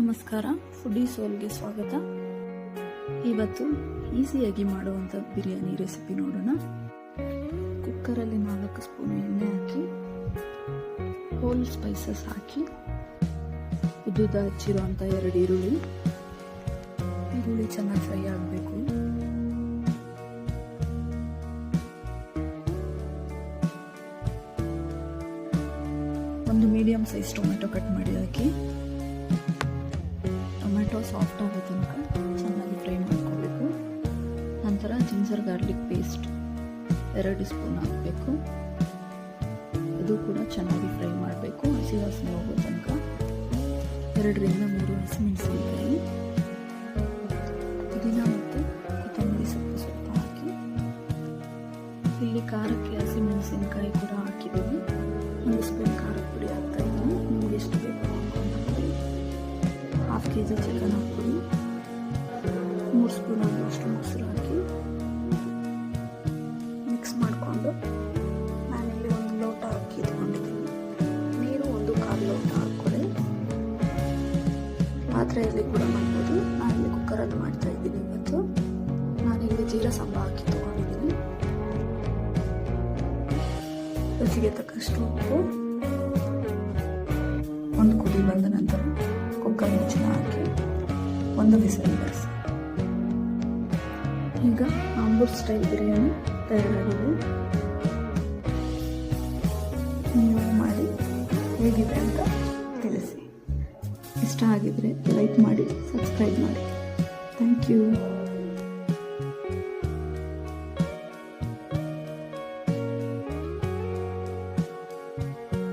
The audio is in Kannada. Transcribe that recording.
ನಮಸ್ಕಾರ ಫುಡಿ ಸೋಲ್ಗೆ ಸ್ವಾಗತ. ಇವತ್ತು ಈಸಿಯಾಗಿ ಮಾಡುವಂಥ ಬಿರಿಯಾನಿ ರೆಸಿಪಿ ನೋಡೋಣ. ಕುಕ್ಕರಲ್ಲಿ ನಾಲ್ಕು ಸ್ಪೂನ್ ಎಣ್ಣೆ ಹಾಕಿ ಹೋಲ್ ಸ್ಪೈಸಸ್ ಹಾಕಿ ಉದ್ದುದ ಹಚ್ಚಿರುವಂಥ ಎರಡು ಈರುಳ್ಳಿ. ಈರುಳ್ಳಿ ಚೆನ್ನಾಗಿ ಫ್ರೈ ಆಗಬೇಕು. ಒಂದು ಮೀಡಿಯಂ ಸೈಜ್ ಟೊಮೆಟೊ ಕಟ್ ಮಾಡಿ ಹಾಕಿ. ಸಾಫ್ಟ್ ತನಕ ಚೆನ್ನಾಗಿ ಫ್ರೈ ಮಾಡ್ಕೋಬೇಕು. ನಂತರ ಜಿಂಜರ್ ಗಾರ್ಲಿಕ್ ಪೇಸ್ಟ್ ಎರಡು ಸ್ಪೂನ್ ಹಾಕಬೇಕು. ಅದು ಕೂಡ ಚೆನ್ನಾಗಿ ಫ್ರೈ ಮಾಡಬೇಕು, ಹಸಿ ವಾಸನೆ ಹೋಗೋ ತನಕ. ಎರಡರಿಂದ ಮೂರು ಹಸಿಮೆಣಸಿನಕಾಯಿ. ಪುದೀನ ಮತ್ತು ಕೊತ್ತಂಬರಿ ಸೊಪ್ಪು ಸ್ವಲ್ಪ ಹಾಕಿ. ಇಲ್ಲಿ ಖಾರಕ್ಕೆ ಹಸಿಮೆಣಸಿನಕಾಯಿ ಕೂಡ ಹಾಕಿದ್ದೀವಿ. ಒಂದು ಸ್ಪೂನ್ ಖಾರದ ಪುಡಿ ಹಾಕ್ತಾ ಇದ್ದೀನಿ. ನಿಮಗೆ ಎಷ್ಟು ಬೇಕು ಹಾಫ್ ಕೆ ಜಿ ಪಾತ್ರೆಯಲ್ಲಿ ಕೂಡ ಮಾಡ್ಬೋದು. ನಾನಿಲ್ಲಿ ಕುಕ್ಕರಲ್ಲಿ ಮಾಡ್ತಾ ಇದ್ದೀನಿ ಇವತ್ತು. ನಾನಿಲ್ಲಿ ಜೀರಾ ಸಂಬ ಹಾಕಿ ತಗೊಂಡಿದ್ದೀನಿ. ರುಚಿಗೆ ತಕ್ಕಷ್ಟು ಉಪ್ಪು. ಒಂದು ಕುದಿ ಬಂದ ನಂತರ ಕುಕ್ಕರ್ ಮುಚ್ಚಿನ ಹಾಕಿ ಒಂದು ಬಿಸಿಲು ಬರೆಸಿ. ಈಗ ಆಂಬೂರ್ ಸ್ಟೈಲ್ ಬಿರಿಯಾನಿ ತಯಾರಾಗಿದೆ. ನೀವು ಮಾಡಿ ಹೇಗಿದೆ ಅಂತ ತಿಳಿಸಿ. ಇಷ್ಟ ಆಗಿದ್ರೆ ಲೈಕ್ ಮಾಡಿ ಸಬ್ಸ್ಕ್ರೈಬ್ ಮಾಡಿ. Thank you